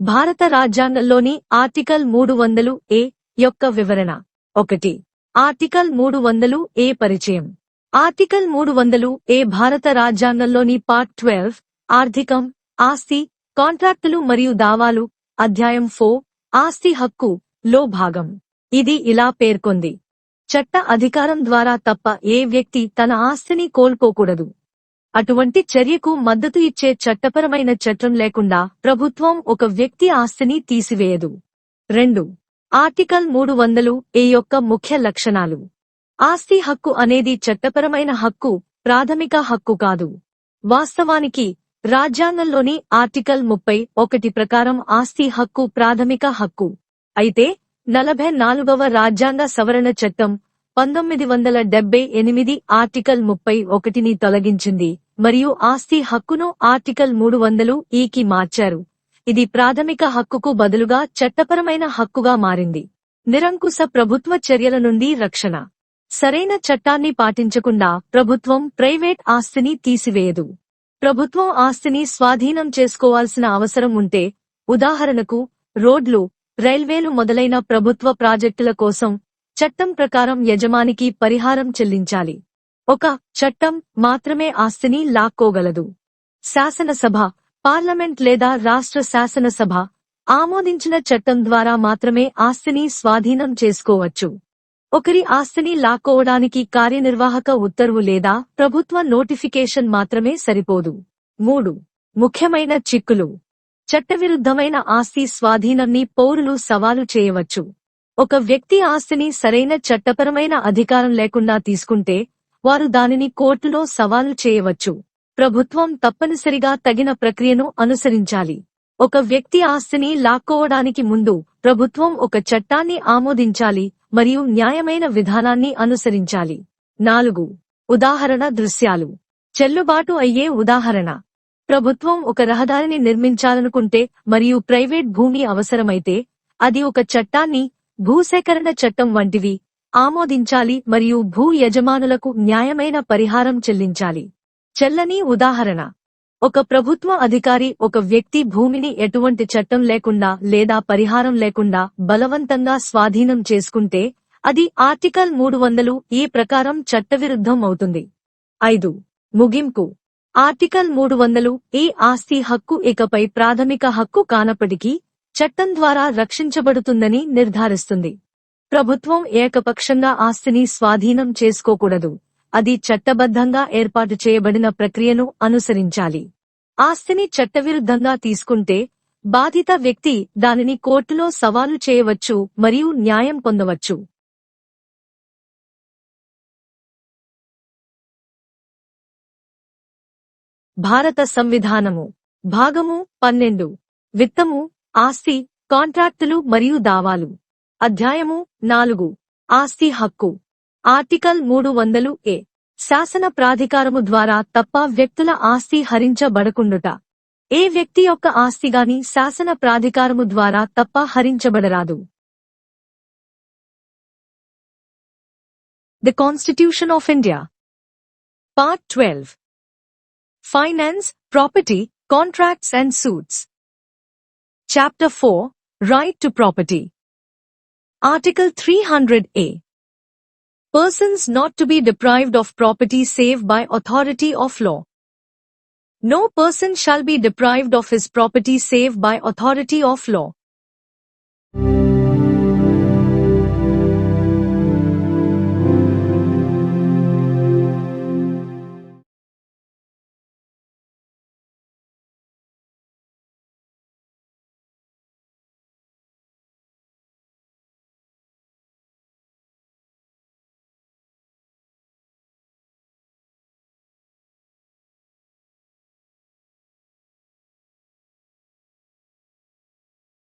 భారత రాజ్యాంగంలోని ఆర్టికల్ మూడు వందలు ఏ యొక్క వివరణ. ఒకటి. ఆర్టికల్ మూడు వందలు ఏ పరిచయం. ఆర్టికల్ మూడు వందలు ఏ భారత రాజ్యాంగంలోని పార్ట్ ట్వెల్వ్ ఆర్థికం ఆస్తి కాంట్రాక్టులు మరియు దావాలు అధ్యాయం ఫో ఆస్తి హక్కు లో భాగం. ఇది ఇలా పేర్కొంది. చట్ట అధికారం ద్వారా తప్ప ఏ వ్యక్తి తన ఆస్తిని కోల్పోకూడదు. అటువంటి చర్యకు మద్దతు ఇచ్చే చట్టపరమైన చట్టం లేకుండా ప్రభుత్వం ఒక వ్యక్తి ఆస్తిని తీసివేయదు. రెండు. ఆర్టికల్ మూడు వందలు ఏ యొక్క ముఖ్య లక్షణాలు? ఆస్తి హక్కు అనేది చట్టపరమైన హక్కు ప్రాథమిక హక్కు కాదు. వాస్తవానికి రాజ్యాంగంలోని ఆర్టికల్ ముప్పై ఒకటి ప్రకారం ఆస్తి హక్కు ప్రాథమిక హక్కు. అయితే నలభై నాలుగవ రాజ్యాంగ సవరణ చట్టం పంతొమ్మిది వందల డెబ్బై ఎనిమిది ఆర్టికల్ ముప్పై ఒకటిని తొలగించింది మరియు ఆస్తి హక్కును ఆర్టికల్ మూడు వందలు ఈకి మార్చారు. ఇది ప్రాథమిక హక్కుకు బదులుగా చట్టపరమైన హక్కుగా మారింది. నిరంకుశ ప్రభుత్వ చర్యల నుండి రక్షణ. సరైన చట్టాన్ని పాటించకుండా ప్రభుత్వం ప్రైవేట్ ఆస్తిని తీసివేయదు. ప్రభుత్వం ఆస్తిని స్వాధీనం చేసుకోవాల్సిన అవసరం ఉంటే ఉదాహరణకు రోడ్లు రైల్వేలు మొదలైన ప్రభుత్వ ప్రాజెక్టుల కోసం చట్టం ప్రకారం యజమానికి పరిహారం చెల్లించాలి. ఒక చట్టం మాత్రమే ఆస్తిని లాక్కోగలదు. శాసనసభ పార్లమెంట్ లేదా రాష్ట్ర శాసనసభ ఆమోదించిన చట్టం ద్వారా మాత్రమే ఆస్తిని స్వాధీనం చేసుకోవచ్చు. ఒకరి ఆస్తిని లాక్కోవడానికి కార్యనిర్వాహక ఉత్తర్వు లేదా ప్రభుత్వ నోటిఫికేషన్ మాత్రమే సరిపోదు. మూడు ముఖ్యమైన చిక్కులు. చట్టవిరుద్ధమైన ఆస్తి స్వాధీనాన్ని పౌరులు సవాలు చేయవచ్చు. ఒక వ్యక్తి ఆస్తిని సరైన చట్టపరమైన అధికారం లేకుండా తీసుకుంటే వారు దానిని కోర్టులో సవాలు చేయవచ్చు. ప్రభుత్వం తప్పనిసరిగా తగిన ప్రక్రియను అనుసరించాలి. ఒక వ్యక్తి ఆస్తిని లాక్కోవడానికి ముందు ప్రభుత్వం ఒక చట్టాన్ని ఆమోదించాలి మరియు న్యాయమైన విధానాన్ని అనుసరించాలి. నాలుగు ఉదాహరణ దృశ్యాలు. చెల్లుబాటు అయ్యే ఉదాహరణ. ప్రభుత్వం ఒక రహదారిని నిర్మించాలనుకుంటే మరియు ప్రైవేట్ భూమి అవసరమైతే అది ఒక చట్టాన్ని భూసేకరణ చట్టం వంటివి ఆమోదించాలి మరియు భూ యజమానులకు న్యాయమైన పరిహారం చెల్లించాలి. చెల్లని ఉదాహరణ. ఒక ప్రభుత్వ అధికారి ఒక వ్యక్తి భూమిని ఎటువంటి చట్టం లేకుండా లేదా పరిహారం లేకుండా బలవంతంగా స్వాధీనం చేసుకుంటే అది ఆర్టికల్ మూడు వందలు ఈ ప్రకారం చట్టవిరుద్ధం అవుతుంది ఐదు. ముగింపు. ఆర్టికల్ మూడు వందలు ఈ ఆస్తి హక్కు ఇకపై ప్రాథమిక హక్కు కానప్పటికీ చట్టం ద్వారా రక్షించబడుతుందని నిర్ధారిస్తుంది. ప్రభుత్వం ఏకపక్షంగా ఆస్తిని స్వాధీనం చేసుకోకూడదు. అది చట్టబద్ధంగా ఏర్పాటు చేయబడిన ప్రక్రియను అనుసరించాలి. ఆస్తిని చట్టవిరుద్ధంగా తీసుకుంటే బాధిత వ్యక్తి దానిని కోర్టులో సవాలు చేయవచ్చు మరియు న్యాయం పొందవచ్చు. భారత సంవిధానము. భాగము పన్నెండు. విత్తము ఆస్తి కాంట్రాక్టులు మరియు దావాలు. అధ్యాయము నాలుగు. ఆస్తి హక్కు. ఆర్టికల్ మూడు వందలు ఏ. శాసన ప్రాధికారము ద్వారా తప్ప వ్యక్తుల ఆస్తి హరించబడకుండుట. ఏ వ్యక్తి యొక్క ఆస్తిగాని శాసన ప్రాధికారము ద్వారా తప్ప హరించబడరాదు. The constitution of India part twelve Finance, Property, Contracts and Suits. Chapter 4 Right to Property. Article 300A. Persons not to be deprived of property save by authority of law. No person shall be deprived of his property save by authority of law.